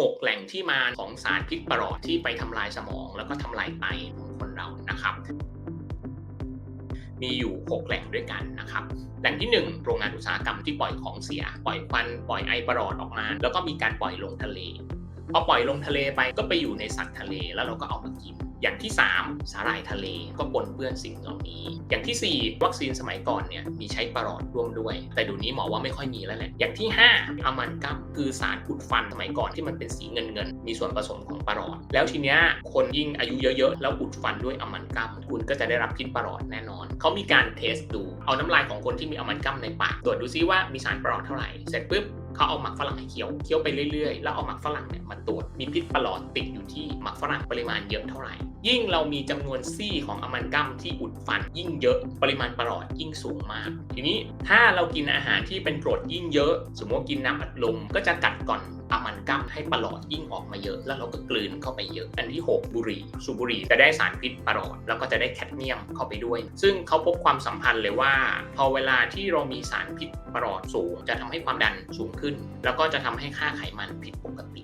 6 แหล่งที่มาของสารพิษประหลอดที่ไปทำลายสมอง แล้วก็ทำลายไตของคนเรานะครับ มีอยู่ 6 แหล่งด้วยกันนะครับ แหล่งที่ 1 โรงงานอุตสาหกรรมที่ปล่อยของเสีย ปล่อยควันปล่อยไอประหลอดออกมา แล้วก็มีการปล่อยลงทะเลพอปล่อยลงทะเลไปก็ไปอยู่ในสัตว์ทะเลแล้วเราก็เอามากิน อย่างที่ 3 สาหร่ายทะเลก็ปนเปื้อนสิ่งเหล่านี้ อย่างที่ 4 วัคซีนสมัยก่อนเนี่ยมีใช้ประหลอดร่วมด้วย แต่ดูนี้หมอว่าไม่ค่อยมีแล้วแหละ อย่างที่ 5อะมันกัมคือสารอุดฟันสมัยก่อนที่มันเป็นสีเงินเงินมีส่วนผสมของประหลอด แล้วทีเนี้ยคนยิ่งอายุเยอะๆ แล้วอุดฟันด้วยอะมันกัมคุณก็จะได้รับพิษประหลอดแน่นอน เขามีการเทสดู เอาน้ำลายของคนที่มีอะมันกัมในปากตรวจดูซิว่ามีสารประหลอดเท่าไหร่ เสร็จปุ๊บ เขาเอาหมักฝรั่งให้เคี้ยวเคี้ยวไปเรื่อยๆ แล้วเอาหมักฝรั่งเนี่ยมาตรวจมีพิษประหลอดติดอยู่ที่หมักฝรั่งปริมาณเยอะเท่าไหร่ ยิ่งเรามีจำนวนซี่ของอมันกัมที่อุดฟัน ยิ่งเยอะปริมาณประหลอดยิ่งสูงมาก ทีนี้ถ้าเรากินอาหารที่เป็นกรดยิ่งเยอะ สมมติว่ากินน้ำอัดลมก็จะกัดก่อน กัมให้ประหลอดยิ่งออกมาเยอะ แล้วเราก็กลืนเข้าไปเยอะ อันที่ 6 บุหรี่สูบบุหรี่จะได้สารพิษประหลอด แล้วก็จะได้แคดเมียมเข้าไปด้วย ซึ่งเขาพบความสัมพันธ์เลยว่า พอเวลาที่เรามีสารพิษประหลอดสูง จะทำให้ความดันสูงขึ้น แล้วก็จะทำให้ค่าไขมันผิดปกติ